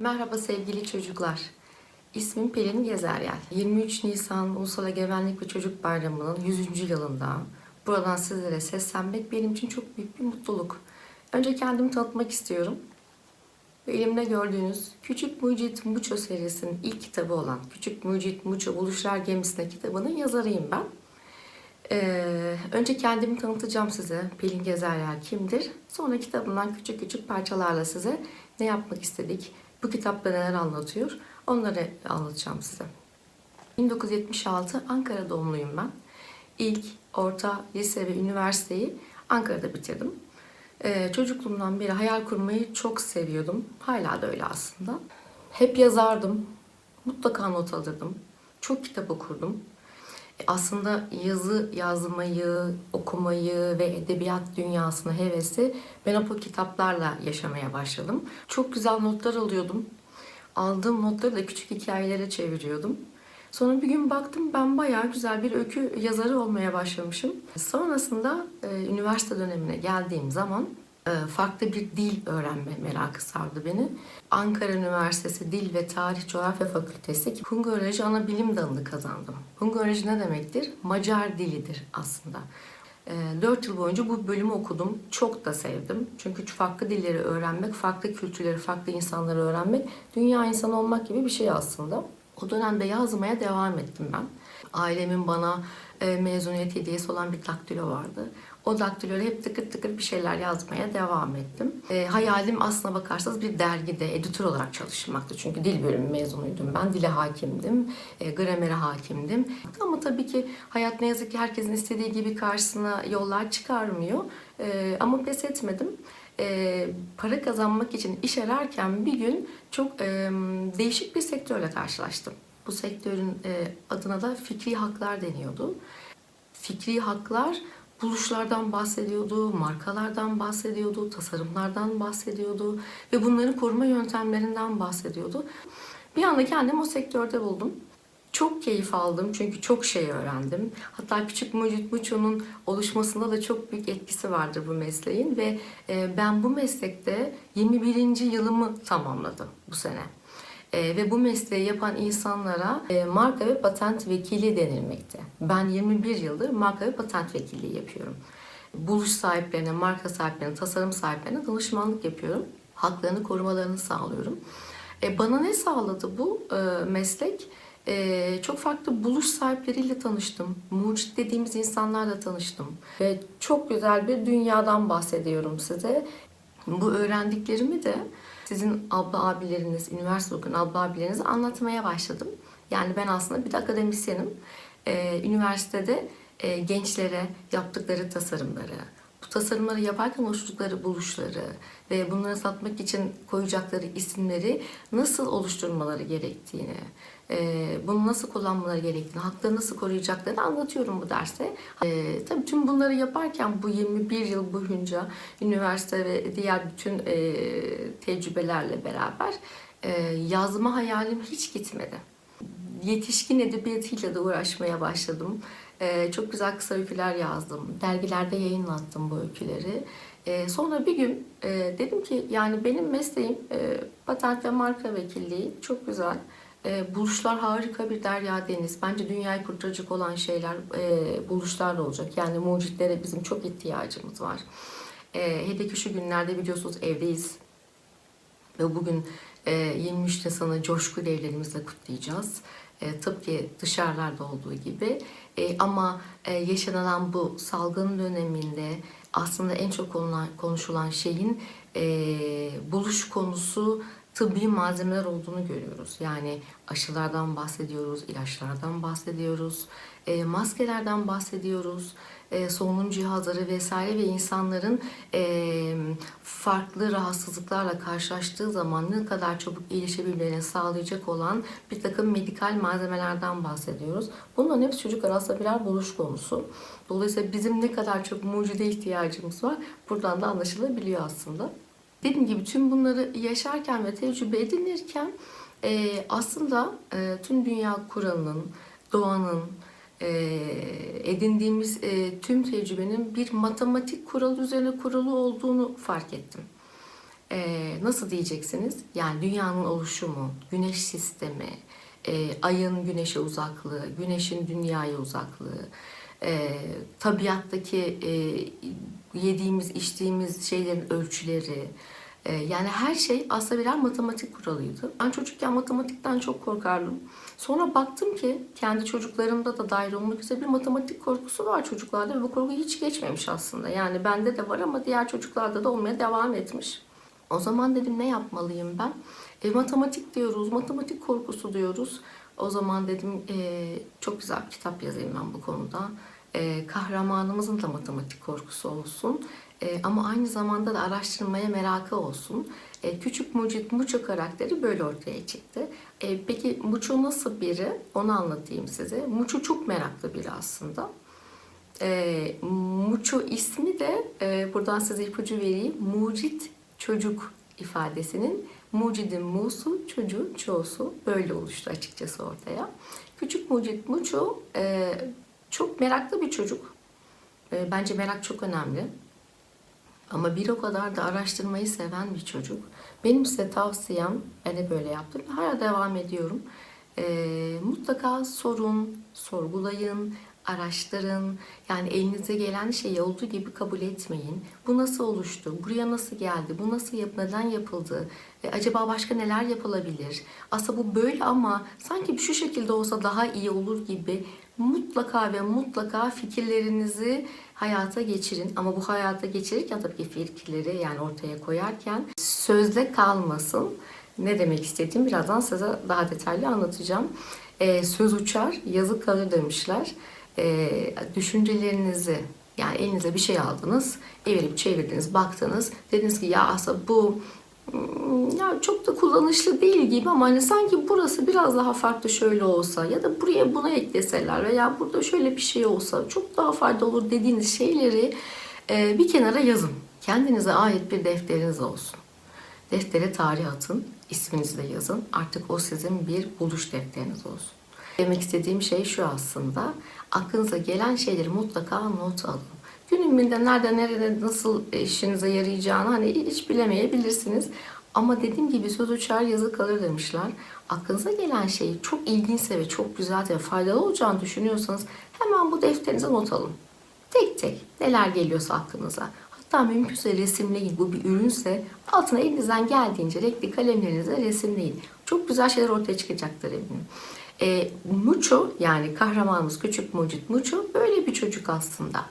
Merhaba sevgili çocuklar. İsmim Pelin Gezeryel. 23 Nisan Ulusal Egemenlik ve Çocuk Bayramı'nın 100. yılında buradan sizlere seslenmek benim için çok büyük bir mutluluk. Önce kendimi tanıtmak istiyorum. Elimde gördüğünüz Küçük Mucit Muço serisinin ilk kitabı olan Küçük Mucit Muço Buluşlar Gemisi'ne kitabının yazarıyım ben. Ee, önce kendimi tanıtacağım size. Pelin Gezeryel kimdir? Sonra kitabından küçük küçük parçalarla size ne yapmak istedik, bu kitapta neler anlatıyor, onları anlatacağım size. 1976 Ankara doğumluyum ben. İlk, orta, lise ve üniversiteyi Ankara'da bitirdim. Ee, çocukluğumdan beri hayal kurmayı çok seviyordum. Hala da öyle aslında. Hep yazardım. Mutlaka not alırdım. Çok kitap okurdum. Aslında yazı yazmayı, okumayı ve edebiyat dünyasına hevesi ben o kitaplarla yaşamaya başladım. Çok güzel notlar alıyordum. Aldığım notları da küçük hikayelere çeviriyordum. Sonra bir gün baktım ben bayağı güzel bir öykü yazarı olmaya başlamışım. Sonrasında e, üniversite dönemine geldiğim zaman farklı bir dil öğrenme merakı sardı beni. Ankara Üniversitesi Dil ve Tarih Coğrafya Fakültesi Hungaroloji ana bilim dalını kazandım. Hungaroloji ne demektir? Macar dilidir aslında. 4 yıl boyunca bu bölümü okudum. Çok da sevdim. Çünkü farklı dilleri öğrenmek, farklı kültürleri, farklı insanları öğrenmek dünya insanı olmak gibi bir şey aslında. O dönemde yazmaya devam ettim ben. Ailemin bana e, mezuniyet hediyesi olan bir daktilo vardı. O daktiloyla hep tıkır tıkır bir şeyler yazmaya devam ettim. E, hayalim aslına bakarsanız bir dergide editör olarak çalışmaktı. Çünkü dil bölümü mezunuydum ben. Dile hakimdim, e, gramere hakimdim. Ama tabii ki hayat ne yazık ki herkesin istediği gibi karşısına yollar çıkarmıyor. E, ama pes etmedim e, para kazanmak için iş ararken bir gün çok e, değişik bir sektörle karşılaştım. Bu sektörün e, adına da fikri haklar deniyordu. Fikri haklar buluşlardan bahsediyordu, markalardan bahsediyordu, tasarımlardan bahsediyordu ve bunların koruma yöntemlerinden bahsediyordu. Bir anda kendimi o sektörde buldum. Çok keyif aldım çünkü çok şey öğrendim. Hatta Küçük Mucit Muço'nun oluşmasında da çok büyük etkisi vardır bu mesleğin ve e, ben bu meslekte 21. yılımı tamamladım bu sene. E, ve bu mesleği yapan insanlara e, marka ve patent vekili denilmekte. Ben 21 yıldır marka ve patent vekilliği yapıyorum. Buluş sahiplerine, marka sahiplerine, tasarım sahiplerine danışmanlık yapıyorum. Haklarını korumalarını sağlıyorum. E, bana ne sağladı bu e, meslek? Ee, çok farklı buluş sahipleriyle tanıştım. Mucit dediğimiz insanlarla tanıştım. Ve çok güzel bir dünyadan bahsediyorum size. Bu öğrendiklerimi de sizin abla abileriniz, üniversite okuyan abla abilerinize anlatmaya başladım. Yani ben aslında bir de akademisyenim. Ee, üniversitede e, gençlere yaptıkları tasarımları, tasarımları yaparken oluşturdukları buluşları ve bunları satmak için koyacakları isimleri nasıl oluşturmaları gerektiğini, e, bunu nasıl kullanmaları gerektiğini, hakları nasıl koruyacaklarını anlatıyorum bu derste. E, tabii tüm bunları yaparken bu 21 yıl boyunca üniversite ve diğer bütün e, tecrübelerle beraber e, yazma hayalim hiç gitmedi. Yetişkin edebiyatıyla da uğraşmaya başladım. Ee, çok güzel kısa öyküler yazdım. Dergilerde yayınlattım bu öyküleri. Ee, sonra bir gün e, dedim ki yani benim mesleğim e, patent ve marka vekilliği çok güzel. E, buluşlar harika bir derya deniz. Bence dünyayı kurtaracak olan şeyler e, buluşlarla olacak. Yani mucitlere bizim çok ihtiyacımız var. E, hele ki şu günlerde biliyorsunuz evdeyiz. Ve bugün e, 23 Nisan'ı coşku devlerimizle kutlayacağız. E, tıpkı dışarılarda olduğu gibi. E, ama e, yaşanılan bu salgın döneminde aslında en çok konuşulan şeyin e, buluş konusu tıbbi malzemeler olduğunu görüyoruz. Yani aşılardan bahsediyoruz, ilaçlardan bahsediyoruz, e, maskelerden bahsediyoruz, e, solunum cihazları vesaire ve insanların e, farklı rahatsızlıklarla karşılaştığı zaman ne kadar çabuk iyileşebilmelerini sağlayacak olan bir takım medikal malzemelerden bahsediyoruz. Bunların hepsi çocuklar aslında birer buluş konusu. Dolayısıyla bizim ne kadar çok mucide ihtiyacımız var buradan da anlaşılabiliyor aslında. Dediğim gibi tüm bunları yaşarken ve tecrübe edinirken e, aslında e, tüm dünya kuralının, doğanın, e, edindiğimiz e, tüm tecrübenin bir matematik kuralı üzerine kurulu olduğunu fark ettim. Ee, nasıl diyeceksiniz? Yani dünyanın oluşumu, güneş sistemi, e, ayın güneşe uzaklığı, güneşin dünyaya uzaklığı, e, tabiattaki e, yediğimiz, içtiğimiz şeylerin ölçüleri, e, yani her şey aslında birer matematik kuralıydı. Ben çocukken matematikten çok korkardım. Sonra baktım ki kendi çocuklarımda da dahil olmak üzere bir matematik korkusu var çocuklarda ve bu korku hiç geçmemiş aslında. Yani bende de var ama diğer çocuklarda da olmaya devam etmiş. O zaman dedim ne yapmalıyım ben? E, matematik diyoruz, matematik korkusu diyoruz. O zaman dedim e, çok güzel bir kitap yazayım ben bu konuda. E, kahramanımızın da matematik korkusu olsun. E, ama aynı zamanda da araştırmaya merakı olsun. E, küçük Mucit Muço karakteri böyle ortaya çıktı. E, peki Muço nasıl biri? Onu anlatayım size. Muço çok meraklı biri aslında. E, Muço ismi de e, buradan size ipucu vereyim. Mucit çocuk ifadesinin mucidin musu, çocuğun çoğusu böyle oluştu açıkçası ortaya. Küçük mucit muço e, çok meraklı bir çocuk. E, bence merak çok önemli. Ama bir o kadar da araştırmayı seven bir çocuk. Benim size tavsiyem, de böyle yaptım. Hala devam ediyorum. E, mutlaka sorun, sorgulayın, araştırın. Yani elinize gelen şeyi olduğu gibi kabul etmeyin. Bu nasıl oluştu? Buraya nasıl geldi? Bu nasıl yap neden yapıldı? E, acaba başka neler yapılabilir? Aslında bu böyle ama sanki şu şekilde olsa daha iyi olur gibi mutlaka ve mutlaka fikirlerinizi hayata geçirin. Ama bu hayata geçirirken tabii ki fikirleri yani ortaya koyarken sözde kalmasın. Ne demek istediğim birazdan size daha detaylı anlatacağım. E, söz uçar, yazı kalır demişler e, düşüncelerinizi yani elinize bir şey aldınız, evirip çevirdiniz, baktınız. Dediniz ki ya aslında bu hmm, ya çok da kullanışlı değil gibi ama hani sanki burası biraz daha farklı şöyle olsa ya da buraya buna ekleseler veya burada şöyle bir şey olsa çok daha faydalı olur dediğiniz şeyleri e, bir kenara yazın. Kendinize ait bir defteriniz olsun. Deftere tarih atın, isminizi de yazın. Artık o sizin bir buluş defteriniz olsun. Demek istediğim şey şu aslında. Aklınıza gelen şeyleri mutlaka not alın. Günümünde nerede, nerede, nasıl işinize yarayacağını hani hiç bilemeyebilirsiniz. Ama dediğim gibi söz uçar yazı kalır demişler. Aklınıza gelen şeyi çok ilginçse ve çok güzel ve faydalı olacağını düşünüyorsanız hemen bu defterinize not alın. Tek tek neler geliyorsa aklınıza. Hatta mümkünse resimleyin. Bu bir ürünse altına elinizden geldiğince renkli kalemlerinizle resimleyin. Çok güzel şeyler ortaya çıkacaktır eminim. E, Muço yani kahramanımız küçük mucit Muço böyle bir çocuk aslında.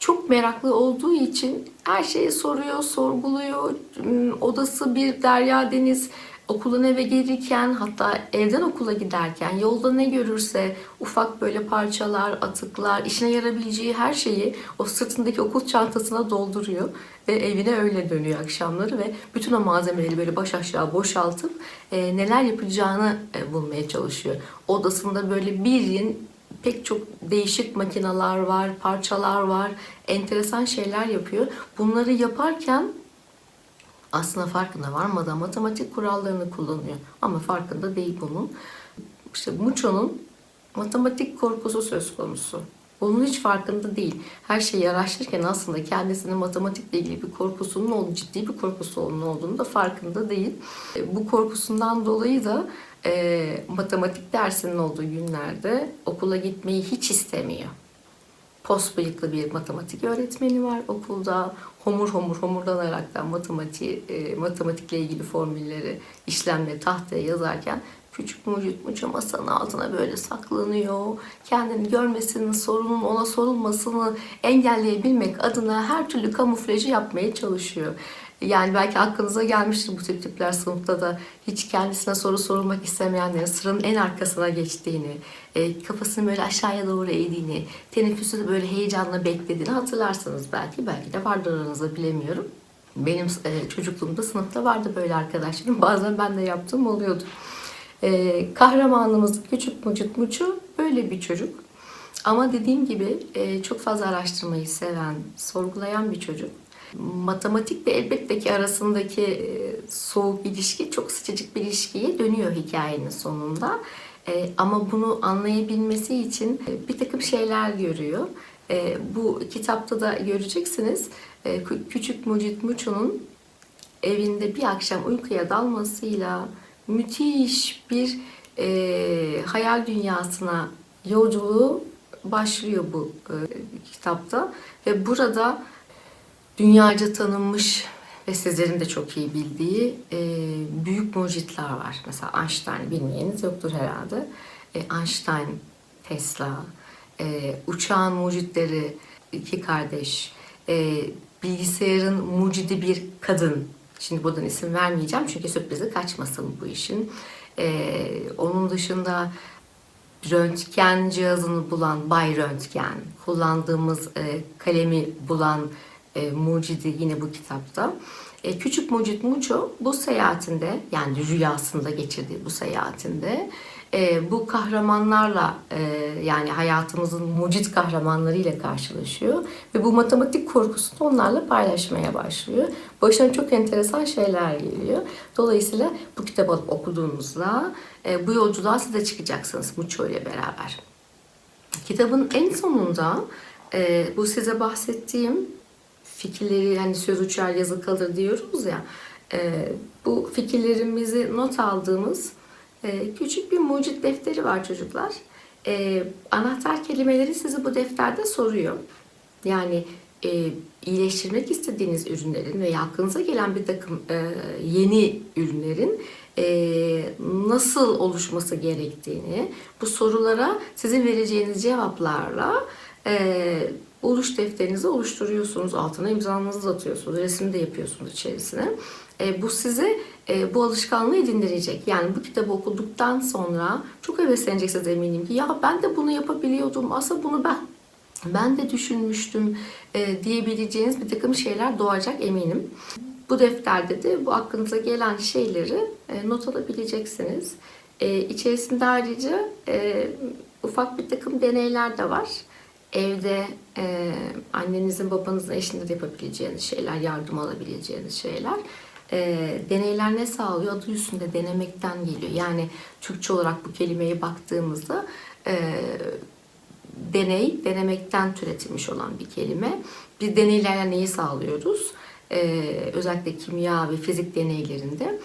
Çok meraklı olduğu için her şeyi soruyor, sorguluyor. Hmm, Odası bir derya deniz. Okuldan eve gelirken hatta evden okula giderken yolda ne görürse ufak böyle parçalar, atıklar, işine yarabileceği her şeyi o sırtındaki okul çantasına dolduruyor ve evine öyle dönüyor akşamları ve bütün o malzemeleri böyle baş aşağı boşaltıp e, neler yapacağını e, bulmaya çalışıyor. Odasında böyle bir yığın pek çok değişik makineler var, parçalar var, enteresan şeyler yapıyor. Bunları yaparken aslında farkında varmadan matematik kurallarını kullanıyor. Ama farkında değil bunun. İşte Mucho'nun matematik korkusu söz konusu. Bunun hiç farkında değil. Her şeyi araştırırken aslında kendisinin matematikle ilgili bir korkusunun olduğunu, ciddi bir korkusunun olduğunu da farkında değil. E, Bu korkusundan dolayı da e, matematik dersinin olduğu günlerde okula gitmeyi hiç istemiyor. Pos bıyıklı bir matematik öğretmeni var okulda. Homur homur homurdanaraktan matematiği, e, matematikle ilgili formülleri işlemle tahtaya yazarken küçük mucit muça masanın altına böyle saklanıyor. Kendini görmesinin, sorunun ona sorulmasını engelleyebilmek adına her türlü kamuflajı yapmaya çalışıyor. Yani belki aklınıza gelmiştir bu tip tipler sınıfta da hiç kendisine soru sorulmak istemeyenlerin sıranın en arkasına geçtiğini, e, kafasını böyle aşağıya doğru eğdiğini, teneffüsü böyle heyecanla beklediğini hatırlarsınız belki. Belki de vardır aranızda bilemiyorum. Benim e, çocukluğumda sınıfta vardı böyle arkadaşlarım. Bazen ben de yaptığım oluyordu. E, kahramanımız Küçük Mucit Muçu böyle bir çocuk. Ama dediğim gibi e, çok fazla araştırmayı seven, sorgulayan bir çocuk. Matematikle elbette ki arasındaki e, soğuk ilişki çok sıcacık bir ilişkiye dönüyor hikayenin sonunda. E, ama bunu anlayabilmesi için e, bir takım şeyler görüyor. Bu kitapta da göreceksiniz. Kü- Küçük Mucit Muço'nun evinde bir akşam uykuya dalmasıyla müthiş bir e, hayal dünyasına yolculuğu başlıyor bu e, kitapta ve burada dünyaca tanınmış ve sizlerin de çok iyi bildiği e, büyük mucitler var. Mesela Einstein bilmeyeniz yoktur herhalde. E, Einstein, Tesla, e, uçağın mucitleri iki kardeş, e, bilgisayarın mucidi bir kadın. Şimdi buradan isim vermeyeceğim çünkü sürprizi kaçmasın bu işin. E, onun dışında röntgen cihazını bulan Bay Röntgen, kullandığımız e, kalemi bulan e, mucidi yine bu kitapta. E, Küçük Mucit Muço bu seyahatinde yani rüyasında geçirdiği bu seyahatinde e, bu kahramanlarla e, yani hayatımızın mucit kahramanlarıyla karşılaşıyor ve bu matematik korkusunu onlarla paylaşmaya başlıyor. Başına çok enteresan şeyler geliyor. Dolayısıyla bu kitabı alıp okuduğunuzda e, bu yolculuğa siz de çıkacaksınız Muço ile beraber. Kitabın en sonunda e, bu size bahsettiğim fikirleri hani söz uçar yazı kalır diyoruz ya e, bu fikirlerimizi not aldığımız e, küçük bir mucit defteri var çocuklar. E, anahtar kelimeleri sizi bu defterde soruyor. Yani e, iyileştirmek istediğiniz ürünlerin veya aklınıza gelen bir takım e, yeni ürünlerin e, nasıl oluşması gerektiğini bu sorulara sizin vereceğiniz cevaplarla e, oluş defterinizi oluşturuyorsunuz. Altına imzanızı atıyorsunuz. Resim de yapıyorsunuz içerisine. E, bu size e, bu alışkanlığı edindirecek. Yani bu kitabı okuduktan sonra çok hevesleneceksiniz eminim ki ya ben de bunu yapabiliyordum. Aslında bunu ben ben de düşünmüştüm e, diyebileceğiniz bir takım şeyler doğacak eminim. Bu defterde de bu aklınıza gelen şeyleri e, not alabileceksiniz. E, içerisinde ayrıca e, ufak bir takım deneyler de var. Evde e, annenizin, babanızın, eşinizin yapabileceğiniz şeyler, yardım alabileceğiniz şeyler. E, deneyler ne sağlıyor? Adı üstünde denemekten geliyor. Yani Türkçe olarak bu kelimeye baktığımızda e, deney, denemekten türetilmiş olan bir kelime. Biz deneylerle neyi sağlıyoruz? Ee, özellikle kimya ve fizik deneylerinde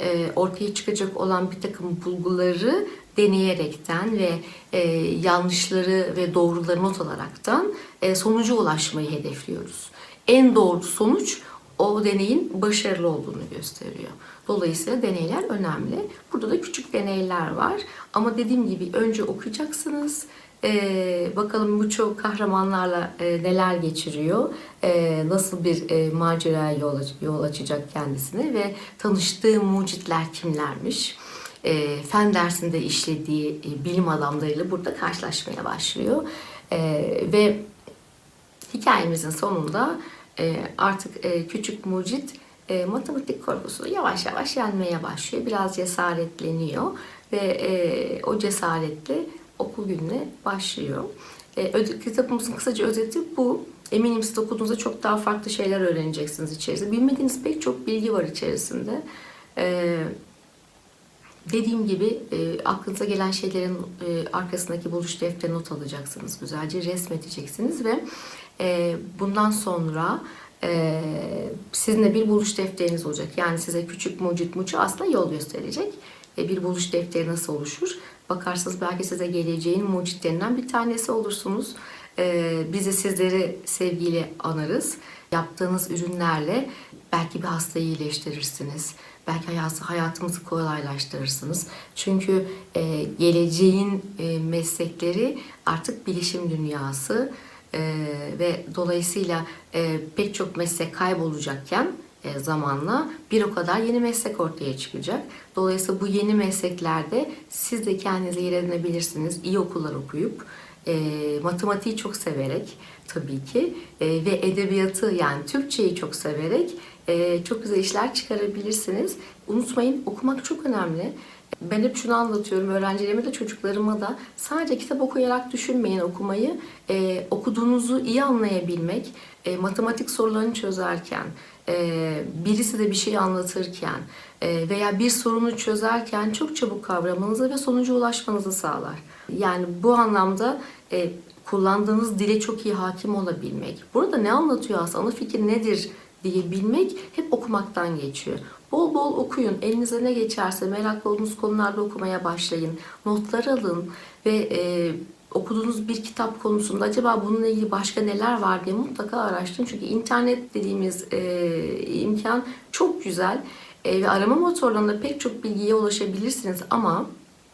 e, ortaya çıkacak olan bir takım bulguları deneyerekten ve e, yanlışları ve doğruları not alaraktan e, sonuca ulaşmayı hedefliyoruz. En doğru sonuç o deneyin başarılı olduğunu gösteriyor. Dolayısıyla deneyler önemli. Burada da küçük deneyler var. Ama dediğim gibi önce okuyacaksınız. Ee, bakalım bu çok kahramanlarla e, neler geçiriyor, e, nasıl bir e, maceraya yol, aç- yol açacak kendisine ve tanıştığı mucitler kimlermiş. E, fen dersinde işlediği e, bilim adamlarıyla burada karşılaşmaya başlıyor. E, ve hikayemizin sonunda e, artık e, küçük mucit e, matematik korkusunu yavaş yavaş yenmeye başlıyor. Biraz cesaretleniyor ve e, o cesaretle okul gününe başlıyor. E, kitabımızın kısaca özeti bu. Eminim siz okuduğunuzda çok daha farklı şeyler öğreneceksiniz içerisinde. Bilmediğiniz pek çok bilgi var içerisinde. E, Dediğim gibi e, aklınıza gelen şeylerin e, arkasındaki buluş defterine not alacaksınız. Güzelce resmedeceksiniz ve e, bundan sonra e, sizinle bir buluş defteriniz olacak. Yani size küçük mucit muçu aslında yol gösterecek. E, bir buluş defteri nasıl oluşur? Bakarsınız belki size geleceğin mucitlerinden bir tanesi olursunuz. E, biz de sizleri sevgiyle anarız. Yaptığınız ürünlerle belki bir hastayı iyileştirirsiniz. Belki hayatı, hayatımızı kolaylaştırırsınız. Çünkü e, geleceğin e, meslekleri artık bilişim dünyası e, ve dolayısıyla e, pek çok meslek kaybolacakken e, zamanla bir o kadar yeni meslek ortaya çıkacak. Dolayısıyla bu yeni mesleklerde siz de kendinizi yer edinebilirsiniz. İyi okullar okuyup e, matematiği çok severek tabii ki e, ve edebiyatı yani Türkçeyi çok severek e, çok güzel işler çıkarabilirsiniz. Unutmayın okumak çok önemli. Ben hep şunu anlatıyorum öğrencilerime de çocuklarıma da sadece kitap okuyarak düşünmeyin okumayı. E, okuduğunuzu iyi anlayabilmek, e, matematik sorularını çözerken, e, birisi de bir şey anlatırken e, veya bir sorunu çözerken çok çabuk kavramanızı ve sonuca ulaşmanızı sağlar. Yani bu anlamda e, kullandığınız dile çok iyi hakim olabilmek. Burada ne anlatıyor aslında, ana fikir nedir diyebilmek hep okumaktan geçiyor. Bol bol okuyun. Elinize ne geçerse meraklı olduğunuz konularda okumaya başlayın. Notlar alın ve e, okuduğunuz bir kitap konusunda acaba bununla ilgili başka neler var diye mutlaka araştırın. Çünkü internet dediğimiz e, imkan çok güzel E, ve arama motorlarında pek çok bilgiye ulaşabilirsiniz ama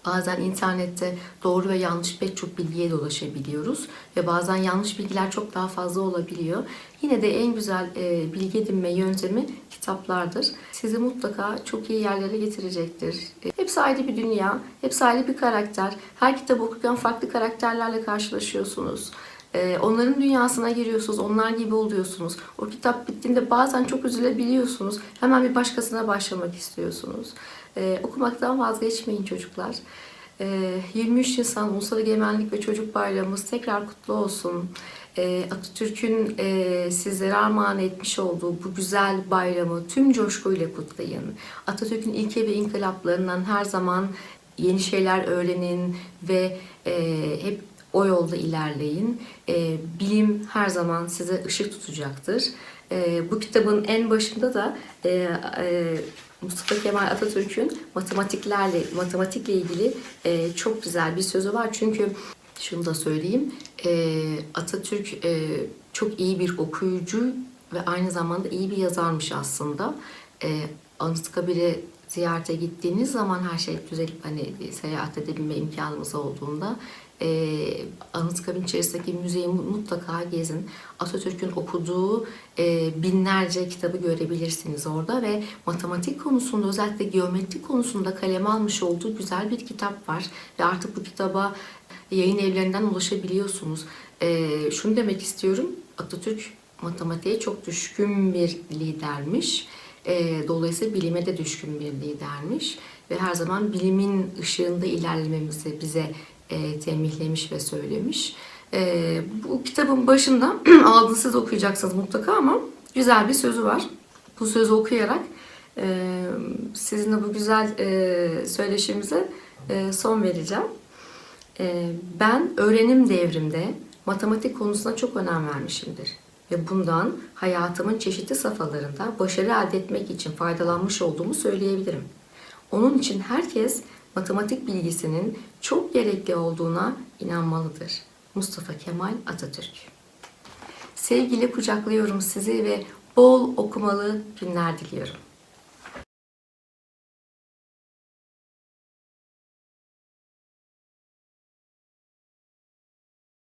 Bazen internette doğru ve yanlış pek çok bilgiye de ulaşabiliyoruz ve bazen yanlış bilgiler çok daha fazla olabiliyor. Yine de en güzel e, bilgi edinme yöntemi kitaplardır. Sizi mutlaka çok iyi yerlere getirecektir. E, hepsi ayrı bir dünya, hepsi ayrı bir karakter. Her kitabı okurken farklı karakterlerle karşılaşıyorsunuz. E, onların dünyasına giriyorsunuz, onlar gibi oluyorsunuz. O kitap bittiğinde bazen çok üzülebiliyorsunuz. Hemen bir başkasına başlamak istiyorsunuz. E, okumaktan vazgeçmeyin çocuklar. E, 23 Nisan Ulusal Egemenlik ve Çocuk Bayramımız tekrar kutlu olsun. E, Atatürk'ün e, sizlere armağan etmiş olduğu bu güzel bayramı tüm coşkuyla kutlayın. Atatürk'ün ilke ve inkılaplarından her zaman yeni şeyler öğrenin ve e, hep o yolda ilerleyin. E, bilim her zaman size ışık tutacaktır. E, bu kitabın en başında da e, e, Mustafa Kemal Atatürk'ün matematiklerle matematikle ilgili e, çok güzel bir sözü var. Çünkü şunu da söyleyeyim. e, Atatürk e, çok iyi bir okuyucu ve aynı zamanda iyi bir yazarmış aslında. E, Anıtkabir'e ziyarete gittiğiniz zaman her şey düzelip hani seyahat edebilme imkanımız olduğunda e, Anıtkabir'in içerisindeki müzeyi mutlaka gezin. Atatürk'ün okuduğu e, binlerce kitabı görebilirsiniz orada ve matematik konusunda özellikle geometri konusunda kaleme almış olduğu güzel bir kitap var ve artık bu kitaba yayın evlerinden ulaşabiliyorsunuz. E, şunu demek istiyorum, Atatürk matematiğe çok düşkün bir lidermiş. E, dolayısıyla bilime de düşkün bir lidermiş ve her zaman bilimin ışığında ilerlememizi bize e, tembihlemiş ve söylemiş. E, bu kitabın başında aldığınız siz okuyacaksınız mutlaka ama güzel bir sözü var. Bu sözü okuyarak e, sizinle bu güzel e, söyleşimize e, son vereceğim. E, ben öğrenim devrimde matematik konusuna çok önem vermişimdir ve bundan hayatımın çeşitli safhalarında başarı elde etmek için faydalanmış olduğumu söyleyebilirim. Onun için herkes matematik bilgisinin çok gerekli olduğuna inanmalıdır. Mustafa Kemal Atatürk. Sevgiyle kucaklıyorum sizi ve bol okumalı günler diliyorum.